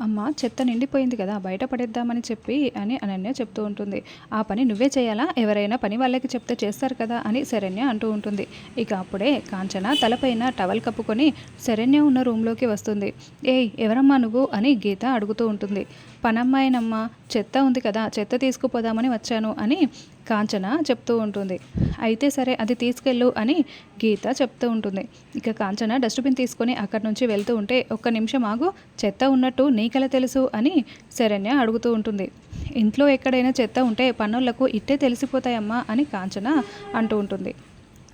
అమ్మ చెత్త నిండిపోయింది కదా బయట పడేద్దామని చెప్పి అని అనన్య చెప్తూ ఉంటుంది. ఆ పని నువ్వే చేయాలా? ఎవరైనా పని వాళ్ళకి చెప్తే చేస్తారు కదా అని శరణ్య అంటూ ఉంటుంది. ఇక అప్పుడే కాంచన తలపైన టవల్ కప్పుకొని శరణ్య ఉన్న రూమ్లోకి వస్తుంది. ఏయ్ ఎవరమ్మా నువ్వు? అని గీత అడుగుతూ ఉంటుంది. పనమ్మాయినమ్మా చెత్త ఉంది కదా చెత్త తీసుకుపోదామని వచ్చాను అని కాంచన చెప్తూ ఉంటుంది. అయితే సరే అది తీసుకెళ్ళు అని గీత చెప్తూ ఉంటుంది. ఇక కాంచన డస్ట్బిన్ తీసుకొని అక్కడి నుంచి వెళ్తూ ఉంటే ఒక్క నిమిషం ఆగు చెత్త ఉన్నట్టు నీకెలా తెలుసు? అని శరణ్య అడుగుతూ ఉంటుంది. ఇంట్లో ఎక్కడైనా చెత్త ఉంటే పన్నులకు ఇట్టే తెలిసిపోతాయమ్మా అని కాంచన అంటూ ఉంటుంది.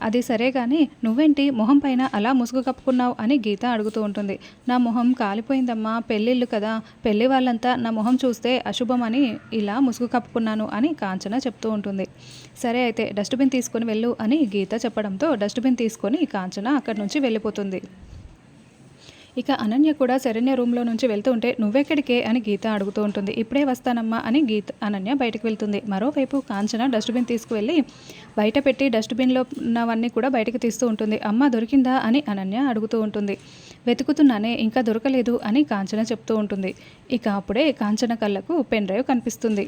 అది సరే కానీ నువ్వేంటి మొహం పైన అలా ముసుగు కప్పుకున్నావు అని గీత అడుగుతూ ఉంటుంది. నా మొహం కాలిపోయిందమ్మా పెళ్ళిళ్ళు కదా. పెళ్ళి వాళ్ళంతా నా మొహం చూస్తే అశుభం అని ఇలా ముసుగు కప్పుకున్నాను అని కాంచన చెప్తూ ఉంటుంది. సరే అయితే డస్ట్బిన్ తీసుకొని వెళ్ళు అని గీత చెప్పడంతో డస్ట్బిన్ తీసుకొని కాంచన అక్కడి నుంచి వెళ్ళిపోతుంది. ఇక అనన్య కూడా శరణ్య రూమ్లో నుంచి వెళ్తూ ఉంటే నువ్వెక్కడికే? అని గీత అడుగుతూ ఉంటుంది. ఇప్పుడే వస్తానమ్మా అని గీత అనన్య బయటకు వెళ్తుంది. మరోవైపు కాంచన డస్ట్బిన్ తీసుకువెళ్ళి బయట పెట్టి డస్ట్బిన్లో ఉన్నవన్నీ కూడా బయటకు తీస్తూ ఉంటుంది. అమ్మ దొరికిందా? అని అనన్య అడుగుతూ ఉంటుంది. వెతుకుతున్నానే ఇంకా దొరకలేదు అని కాంచన చెప్తూ ఉంటుంది. ఇక అప్పుడే కాంచన కళ్ళకు పెన్ డ్రైవ్ కనిపిస్తుంది.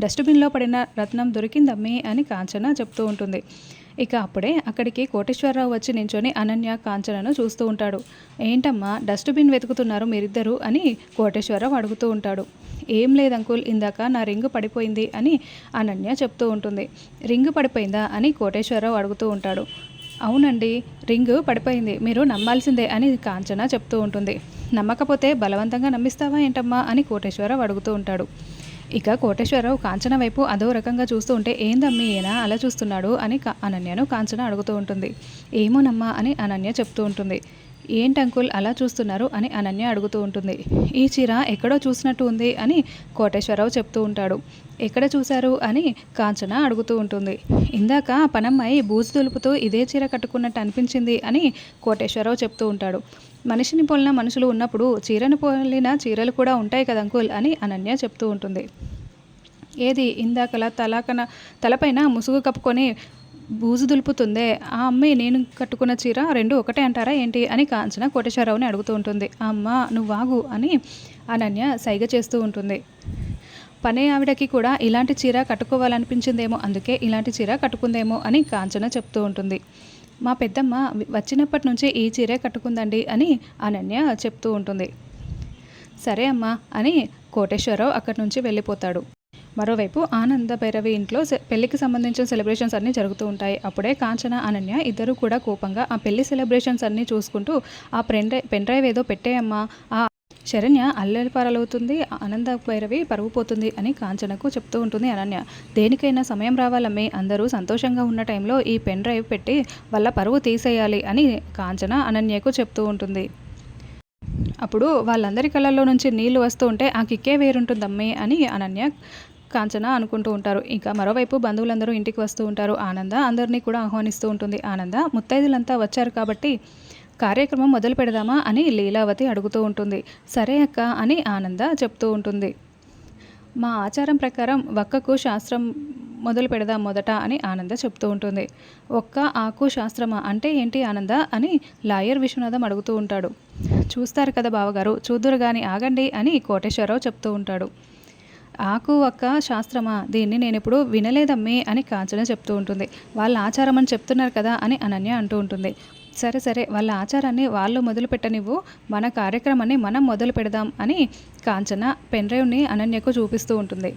డస్ట్బిన్లో పడిన రత్నం దొరికిందమ్మి అని కాంచన చెప్తూ ఉంటుంది. ఇక అప్పుడే అక్కడికి కోటేశ్వరరావు వచ్చి నించొని అనన్య కాంచనను చూస్తూ ఉంటాడు. ఏంటమ్మా డస్ట్బిన్ వెతుకుతున్నారు మీరిద్దరూ? అని కోటేశ్వరరావు అడుగుతూ ఉంటాడు. ఏం లేదు అంకుల్ ఇందాక నా రింగు పడిపోయింది అని అనన్య చెప్తూ ఉంటుంది. రింగు పడిపోయిందా? అని కోటేశ్వరరావు అడుగుతూ ఉంటాడు. అవునండి రింగు పడిపోయింది. మీరు నమ్మాల్సిందే అని కాంచన చెప్తూ ఉంటుంది. నమ్మకపోతే బలవంతంగా నమ్మిస్తావా ఏంటమ్మా? అని కోటేశ్వరరావు అడుగుతూ ఉంటాడు. ఇక కోటేశ్వరరావు కాంచన వైపు అదో రకంగా చూస్తూ ఉంటే ఏందమ్మి ఈయన? అలా చూస్తున్నాడు? అని అనన్యను కాంచన అడుగుతూ ఉంటుంది. ఏమోనమ్మా అని అనన్య చెప్తూ ఉంటుంది. ఏంటి అంకుల్ అలా చూస్తున్నారు? అని అనన్య అడుగుతూ ఉంటుంది. ఈ చీర ఎక్కడో చూసినట్టు ఉంది అని కోటేశ్వరరావు చెప్తూ ఉంటాడు. ఎక్కడ చూశారు? అని కాంచన అడుగుతూ ఉంటుంది. ఇందాక పనమ్మాయి బూజు దులుపుతూ ఇదే చీర కట్టుకున్నట్టు అనిపించింది అని కోటేశ్వరరావు చెప్తూ ఉంటాడు. మనిషిని పోలిన మనుషులు ఉన్నప్పుడు చీరను పోలిన చీరలు కూడా ఉంటాయి కదా అంకుల్ అని అనన్య చెప్తూ ఉంటుంది. ఏది? ఇందాకలా తలాకన తలపైన ముసుగు కప్పుకొని బూజు దులుపుతుందే. ఆ అమ్మాయి నేను కట్టుకున్న చీర రెండు ఒకటే అంటారా ఏంటి అని కాంచన కోటేశ్వరరావుని అడుగుతూ ఉంటుంది. ఆ అమ్మ నువ్వు వాగు అని అనన్య సైగ చేస్తూ ఉంటుంది. పనే ఆవిడకి కూడా ఇలాంటి చీర కట్టుకోవాలనిపించిందేమో అందుకే ఇలాంటి చీర కట్టుకుందేమో అని కాంచన చెప్తూ ఉంటుంది. మా పెద్దమ్మ వచ్చినప్పటి నుంచి ఈ చీరే కట్టుకుందండి అని అనన్య చెప్తూ ఉంటుంది. సరే అమ్మా అని కోటేశ్వరరావు అక్కడి నుంచి వెళ్ళిపోతాడు. మరోవైపు ఆనంద భైరవి ఇంట్లో పెళ్ళికి సంబంధించిన సెలబ్రేషన్స్ అన్నీ జరుగుతూ ఉంటాయి. అప్పుడే కాంచన అనన్య ఇద్దరు కూడా కోపంగా ఆ పెళ్ళి సెలబ్రేషన్స్ అన్నీ చూసుకుంటూ ఆ పెన్ డ్రైవ్ పెన్ డ్రైవ్ ఏదో పెట్టేయమ్మా. ఆ శరణ్య అల్లెలపారలవుతుంది ఆనంద భైరవి పరుగు పోతుంది అని కాంచనకు చెప్తూ ఉంటుంది అనన్య. దేనికైనా సమయం రావాలమ్మే అందరూ సంతోషంగా ఉన్న టైంలో ఈ పెన్ డ్రైవ్ పెట్టి వాళ్ళ పరువు తీసేయాలి అని కాంచన అనన్యకు చెప్తూ ఉంటుంది. అప్పుడు వాళ్ళందరి కళ్ళల్లో నుంచి నీళ్ళు వస్తూ ఉంటే ఆ కిక్కే వేరుంటుందమ్మే అని అనన్య కాంచన అనుకుంటూ ఉంటారు. ఇంకా మరోవైపు బంధువులందరూ ఇంటికి వస్తూ ఉంటారు. ఆనంద అందరినీ కూడా ఆహ్వానిస్తూ ఉంటుంది. ఆనంద ముత్తైదులంతా వచ్చారు కాబట్టి కార్యక్రమం మొదలు పెడదామా అని లీలావతి అడుగుతూ ఉంటుంది. సరే అక్క అని ఆనంద చెప్తూ ఉంటుంది. మా ఆచారం ప్రకారం వక్కకు శాస్త్రం మొదలు పెడదాం మొదట అని ఆనంద చెప్తూ ఉంటుంది. ఒక్క ఆకు శాస్త్రమా? అంటే ఏంటి ఆనంద? అని లాయర్ విశ్వనాథం అడుగుతూ ఉంటాడు. చూస్తారు కదా బావగారు చూద్దురు కానీ ఆగండి అని కోటేశ్వరరావు చెప్తూ ఉంటాడు. ఆకు ఒక్క శాస్త్రమా? దీన్ని నేను ఇప్పుడు వినలేదమ్మే అని కాంచన చెప్తూ ఉంటుంది. వాళ్ళ ఆచారం అని చెప్తున్నారు కదా అని అనన్య అంటూ ఉంటుంది. సరే సరే వాళ్ళ ఆచారాన్ని వాళ్ళు మొదలు పెట్టనివ్వు మన కార్యక్రమాన్ని మనం మొదలు పెడదాం అని కాంచన పెన్డ్రైవ్ని అనన్యకు చూపిస్తూ ఉంటుంది.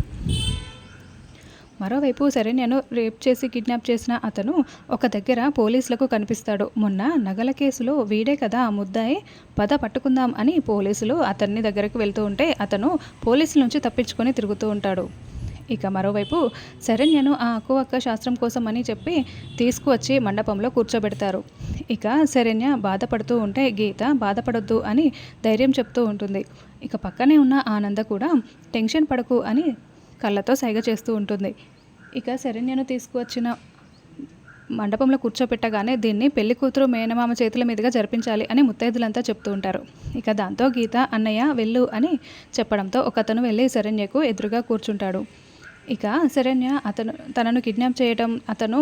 మరోవైపు శరణ్యను రేప్ చేసి కిడ్నాప్ చేసిన అతను ఒక దగ్గర పోలీసులకు కనిపిస్తాడు. మొన్న నగల కేసులో వీడే కదా ఆ ముద్దాయి పద పట్టుకుందాం అని పోలీసులు అతన్ని దగ్గరకు వెళ్తూ ఉంటే అతను పోలీసుల నుంచి తప్పించుకొని తిరుగుతూ ఉంటాడు. ఇక మరోవైపు శరణ్యను ఆ అక్కువక్క శాస్త్రం కోసం అని చెప్పి తీసుకువచ్చి మండపంలో కూర్చోబెడతారు. ఇక శరణ్య బాధపడుతూ ఉంటే గీత బాధపడొద్దు అని ధైర్యం చెప్తూ ఉంటుంది. ఇక పక్కనే ఉన్న ఆనంద కూడా టెన్షన్ పడకు అని కళ్ళతో సైగ చేస్తూ ఉంటుంది. ఇక శరణ్యను తీసుకువచ్చిన మండపంలో కూర్చోపెట్టగానే దీన్ని పెళ్ళి కూతురు మేనమామ చేతుల మీదుగా జరిపించాలి అని ముత్తైదులంతా చెప్తూ ఉంటారు. ఇక దాంతో గీత అన్నయ్య వెళ్ళు అని చెప్పడంతో ఒకతను వెళ్ళి శరణ్యకు ఎదురుగా కూర్చుంటాడు. ఇక శరణ్య అతను తనను కిడ్నాప్ చేయడం అతను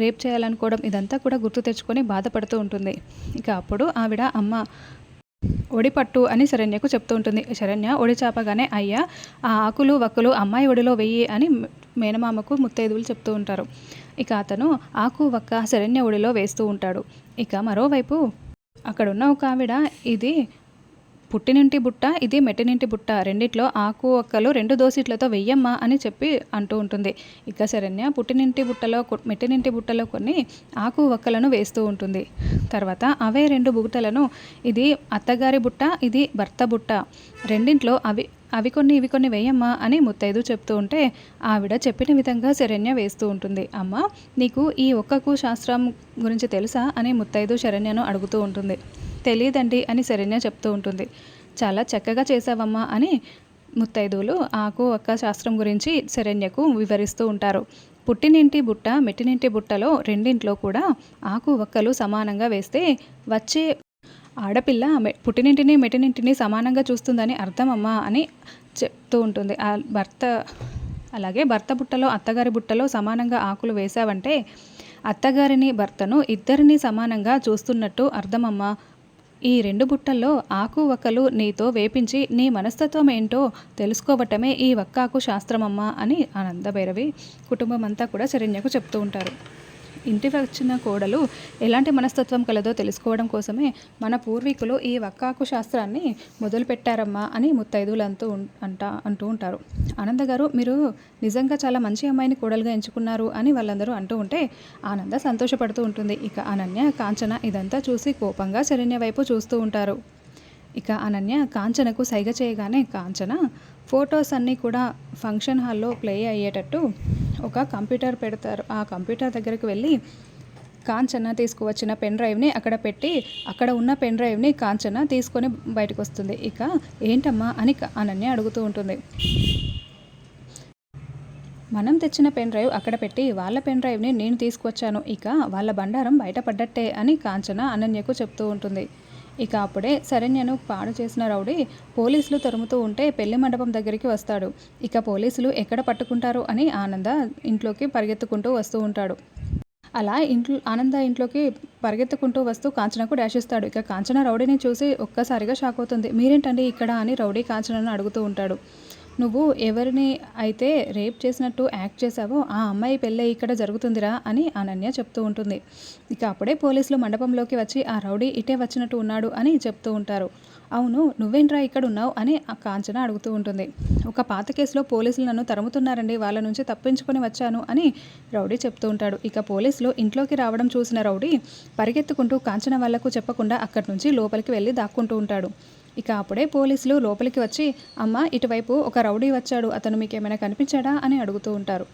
రేప్ చేయాలనుకోవడం ఇదంతా కూడా గుర్తు తెచ్చుకొని బాధపడుతూ ఉంటుంది. ఇక అప్పుడు ఆవిడ అమ్మ ఒడిపట్టు అని శరణ్యకు చెప్తూ ఉంటుంది. శరణ్య ఒడి చాపగానే అయ్యా ఆ ఆకులు వక్కులు అమ్మాయి ఒడిలో వెయ్యి అని మేనమామకు ముత్తైదువులు చెప్తూ ఉంటారు. ఇక అతను ఆకు వక్క శరణ్య ఒడిలో వేస్తూ ఉంటాడు. ఇక మరోవైపు అక్కడున్న ఒక ఆవిడ ఇది పుట్టినింటి బుట్ట ఇది మెట్టినింటి బుట్ట. రెండిట్లో ఆకు ఒక్కలు రెండు దోసిట్లతో వెయ్యమ్మా అని చెప్పి అంటూ ఉంటుంది. ఇక శరణ్య పుట్టినింటి బుట్టలో మెట్టినింటి బుట్టలో కొన్ని ఆకు ఒక్కలను వేస్తూ ఉంటుంది. తర్వాత అవే రెండు బుట్టలను ఇది అత్తగారి బుట్ట ఇది భర్త బుట్ట. రెండింట్లో అవి అవి కొన్ని ఇవి కొన్ని వేయమ్మా అని ముత్తైదు చెప్తూ ఉంటే ఆవిడ చెప్పిన విధంగా శరణ్య వేస్తూ ఉంటుంది. అమ్మ నీకు ఈ ఒక్కకు శాస్త్రం గురించి తెలుసా అని ముత్తైదు శరణ్యను అడుగుతూ ఉంటుంది. తెలియదండి అని శరణ్య చెప్తూ ఉంటుంది. చాలా చక్కగా చేసావమ్మా అని ముత్తైదువులు ఆకు ఒక్క శాస్త్రం గురించి శరణ్యకు వివరిస్తూ ఉంటారు. పుట్టినింటి బుట్ట మెట్టినింటి బుట్టలో రెండింట్లో కూడా ఆకు ఒక్కలు సమానంగా వేస్తే వచ్చే ఆడపిల్ల పుట్టినింటిని మెట్టినింటిని సమానంగా చూస్తుందని అర్థమమ్మా అని చెప్తూ ఉంటుంది. ఆ భర్త అలాగే భర్త బుట్టలో అత్తగారి బుట్టలో సమానంగా ఆకులు వేశావంటే అత్తగారిని భర్తను ఇద్దరిని సమానంగా చూస్తున్నట్టు అర్థమమ్మా ఈ రెండు బుట్టల్లో ఆకు వక్కలు నీతో వేపించి నీ మనస్తత్వం ఏంటో తెలుసుకోవటమే ఈ వక్కాకు శాస్త్రమమ్మా అని ఆనందభైరవి కుటుంబం అంతా కూడా శరణ్యకు చెప్తూ ఉంటారు. ఇంటికి వచ్చిన కోడలు ఎలాంటి మనస్తత్వం కలదో తెలుసుకోవడం కోసమే మన పూర్వీకులు ఈ వక్కాకు శాస్త్రాన్ని మొదలుపెట్టారమ్మా అని ముత్తైదువులు అంటూ ఉం- అంట అంటూ ఉంటారు. ఆనంద గారు మీరు నిజంగా చాలా మంచి అమ్మాయిని కోడలుగా ఎంచుకున్నారు అని వాళ్ళందరూ అంటూ ఉంటే ఆనంద సంతోషపడుతూ ఉంటుంది. ఇక అనన్య కాంచన ఇదంతా చూసి కోపంగా శరణ్య వైపు చూస్తూ ఉంటారు. ఇక అనన్య కాంచనకు సైగ చేయగానే కాంచన ఫొటోస్ అన్నీ కూడా ఫంక్షన్ హాల్లో ప్లే అయ్యేటట్టు ఒక కంప్యూటర్ పెడతారు. ఆ కంప్యూటర్ దగ్గరికి వెళ్ళి కాంచన తీసుకువచ్చిన పెన్ డ్రైవ్ని అక్కడ పెట్టి అక్కడ ఉన్న పెన్ డ్రైవ్ని కాంచన తీసుకొని బయటకు వస్తుంది ఇక ఏంటమ్మా అని అనన్య అడుగుతూ ఉంటుంది. మనం తెచ్చిన పెన్ డ్రైవ్ అక్కడ పెట్టి వాళ్ళ పెన్ డ్రైవ్ని నేను తీసుకొచ్చాను ఇక వాళ్ళ బండారం బయటపడ్డట్టే అని కాంచన అనన్యకు చెప్తూ ఉంటుంది. ఇక అప్పుడే శరణ్యను పాడు చేసిన రౌడీ పోలీసులు తరుముతూ ఉంటే పెళ్ళి మండపం దగ్గరికి వస్తాడు. ఇక పోలీసులు ఎక్కడ పట్టుకుంటారు అని ఆనంద ఇంట్లోకి పరిగెత్తుకుంటూ వస్తూ ఉంటాడు. అలా ఇంట్లో ఆనంద ఇంట్లోకి పరిగెత్తుకుంటూ వస్తూ కాంచనకు డాష్ ఇస్తాడు. ఇక కాంచన రౌడీని చూసి ఒక్కసారిగా షాక్ అవుతుంది. మీరేంటండి ఇక్కడ అని రౌడీ కాంచనను అడుగుతూ ఉంటాడు. నువ్వు ఎవరిని అయితే రేప్ చేసినట్టు యాక్ట్ చేశావో ఆ అమ్మాయి పెళ్ళి ఇక్కడ జరుగుతుందిరా అని అనన్య చెప్తూ ఉంటుంది. ఇక అప్పుడే పోలీసులు మండపంలోకి వచ్చి ఆ రౌడీ ఇటే వచ్చినట్టు ఉన్నాడు అని చెప్తూ ఉంటారు. అవును నువ్వేంట్రా ఇక్కడ ఉన్నావు అని ఆ కాంచన అడుగుతూ ఉంటుంది. ఒక పాత కేసులో పోలీసులు నన్ను తరుముతున్నారండి వాళ్ళ నుంచి తప్పించుకొని వచ్చాను అని రౌడీ చెప్తూ ఉంటాడు. ఇక పోలీసులు ఇంట్లోకి రావడం చూసిన రౌడీ పరిగెత్తుకుంటూ కాంచన వాళ్ళకు చెప్పకుండా అక్కడి నుంచి లోపలికి వెళ్ళి దాక్కుంటూ ఉంటాడు. ఇక అప్పుడే పోలీసులు లోపలికి వచ్చి అమ్మ ఇటువైపు ఒక రౌడీ వచ్చాడు అతను మీకు ఏమైనా కనిపించాడా? అని అడుగుతూ ఉంటారు.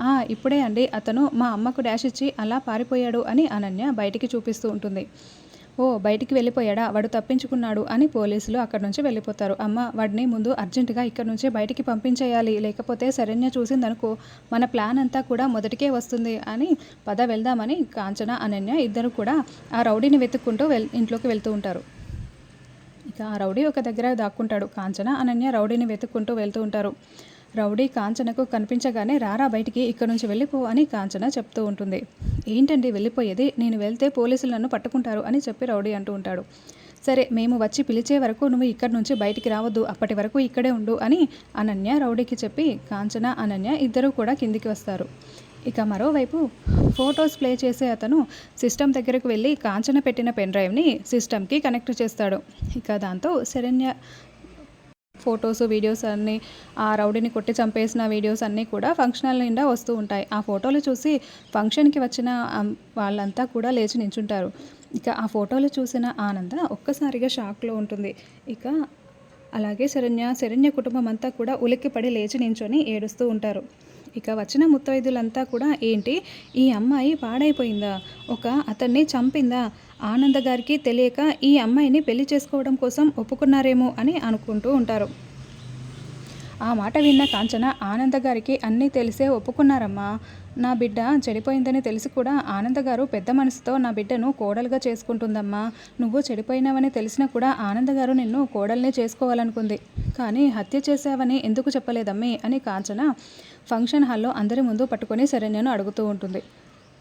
"ఆ, ఇప్పుడే అండి అతను మా అమ్మకు డాష్ ఇచ్చి అలా పారిపోయాడు అని అనన్య బయటికి చూపిస్తూ ఉంటుంది. ఓ బయటికి వెళ్ళిపోయాడా? వాడు తప్పించుకున్నాడు అని పోలీసులు అక్కడి నుంచి వెళ్ళిపోతారు. అమ్మ వాడిని ముందు అర్జెంటుగా ఇక్కడ నుంచి బయటికి పంపించేయాలి లేకపోతే శరణ్య చూసిందనుకో మన ప్లాన్ అంతా కూడా మొదటికే వస్తుంది అని పద వెళ్దామని కాంచన అనన్య ఇద్దరు కూడా ఆ రౌడీని వెతుక్కుంటూ వెల్ ఇంట్లోకి వెళ్తూ ఉంటారు. ఇక ఆ రౌడీ ఒక దగ్గర దాక్కుంటాడు. కాంచన అనన్య రౌడీని వెతుక్కుంటూ వెళ్తూ ఉంటారు. రౌడీ కాంచనకు కనిపించగానే రారా బయటికి ఇక్కడ నుంచి వెళ్ళిపో అని కాంచన చెప్తూ ఉంటుంది. ఏంటండి వెళ్ళిపోయేది? నేను వెళ్తే పోలీసులు నన్ను పట్టుకుంటారు అని చెప్పి రౌడీ అంటూ ఉంటాడు. సరే మేము వచ్చి పిలిచే వరకు నువ్వు ఇక్కడి నుంచి బయటికి రావద్దు అప్పటి వరకు ఇక్కడే ఉండు అని అనన్య రౌడీకి చెప్పి కాంచన అనన్య ఇద్దరూ కూడా కిందికి వస్తారు. ఇక మరోవైపు ఫొటోస్ ప్లే చేసే అతను సిస్టమ్ దగ్గరకు వెళ్ళి కాంచన పెట్టిన పెన్ డ్రైవ్ని సిస్టమ్కి కనెక్ట్ చేస్తాడు. ఇక దాంతో శరణ్య ఫొటోస్ వీడియోస్ అన్నీ ఆ రౌడీని కొట్టి చంపేసిన వీడియోస్ అన్నీ కూడా ఫంక్షనల్ నిండా వస్తూ ఉంటాయి. ఆ ఫోటోలు చూసి ఫంక్షన్కి వచ్చిన వాళ్ళంతా కూడా లేచి నించుంటారు. ఇక ఆ ఫోటోలు చూసిన ఆనంద ఒక్కసారిగా షాక్లో ఉంటుంది. ఇక అలాగే శరణ్య శరణ్య కుటుంబం అంతా కూడా ఉలిక్కిపడి లేచి నించొని ఏడుస్తూ ఉంటారు. ఇక వచ్చిన ముత్తైదులంతా కూడా ఏంటి ఈ అమ్మాయి పాడైపోయిందా? ఒక అతన్ని చంపిందా? ఆనంద గారికి తెలియక ఈ అమ్మాయిని పెళ్ళి చేసుకోవడం కోసం ఒప్పుకున్నారేమో అని అనుకుంటూ ఉంటారు. ఆ మాట విన్న కాంచన ఆనంద గారికి అన్నీ తెలిసే ఒప్పుకున్నారమ్మా. నా బిడ్డ చెడిపోయిందని తెలిసి కూడా ఆనంద గారు పెద్ద మనసుతో నా బిడ్డను కోడలుగా చేసుకుంటుందమ్మా. నువ్వు చెడిపోయినావని తెలిసినా కూడా ఆనంద గారు నిన్ను కోడల్నే చేసుకోవాలనుకుంది. కానీ హత్య చేశావని ఎందుకు చెప్పలేదమ్మి అని కాంచన ఫంక్షన్ హాల్లో అందరి ముందు పట్టుకొని శరణ్యను అడుగుతూ ఉంటుంది.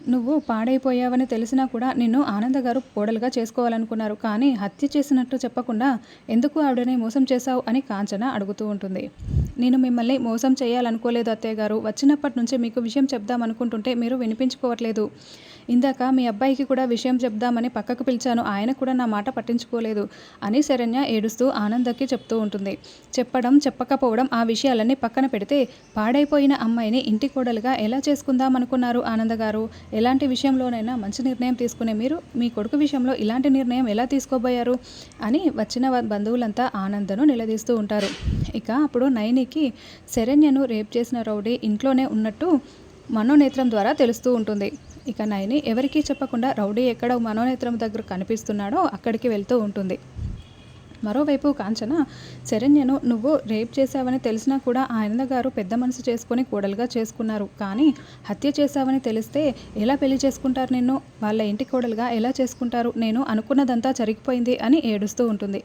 నువ్వు పాడైపోయావని తెలిసినా కూడా నిన్ను ఆనంద గారు కోడలుగా చేసుకోవాలనుకున్నారు. కానీ హత్య చేసినట్టు చెప్పకుండా ఎందుకు ఆవిడని మోసం చేశావు అని కాంచన అడుగుతూ ఉంటుంది. నేను మిమ్మల్ని మోసం చేయాలనుకోలేదు అత్తయ్య గారు. వచ్చినప్పటి నుంచి మీకు విషయం చెప్దామనుకుంటుంటే మీరు వినిపించుకోవట్లేదు. ఇందాక మీ అబ్బాయికి కూడా విషయం చెప్దామని పక్కకు పిలిచాను. ఆయన కూడా నా మాట పట్టించుకోలేదు అని శరణ్య ఏడుస్తూ ఆనందకి చెప్తూ ఉంటుంది. చెప్పడం చెప్పకపోవడం ఆ విషయాలన్నీ పక్కన పెడితే పాడైపోయిన అమ్మాయిని ఇంటి కోడలుగా ఎలా చేసుకుందాం అనుకున్నారు ఆనంద గారు? ఎలాంటి విషయంలోనైనా మంచి నిర్ణయం తీసుకునే మీరు మీ కొడుకు విషయంలో ఇలాంటి నిర్ణయం ఎలా తీసుకోబోయారు? అని వచ్చిన బంధువులంతా ఆనందను నిలదీస్తూ ఉంటారు. ఇక అప్పుడు నయనికి శరణ్యను రేప్ చేసిన రౌడీ ఇంట్లోనే ఉన్నట్టు మనోనేత్రం ద్వారా తెలుస్తూ ఉంటుంది. ఇక నైని ఎవరికీ చెప్పకుండా రౌడీ ఎక్కడ మనోనేత్రం దగ్గర కనిపిస్తున్నాడో అక్కడికి వెళ్తూ ఉంటుంది. మరోవైపు కాంచన శరణ్యను నువ్వు రేప్ చేశావని తెలిసినా కూడా ఆనంద గారు పెద్ద మనసు చేసుకుని కోడలుగా చేసుకున్నారు. కానీ హత్య చేశావని తెలిస్తే ఎలా పెళ్ళి చేసుకుంటారు నిన్ను? వాళ్ళ ఇంటి కోడలుగా ఎలా చేసుకుంటారు? నేను అనుకున్నదంతా జరిగిపోయింది అని ఏడుస్తూ ఉంటుంది.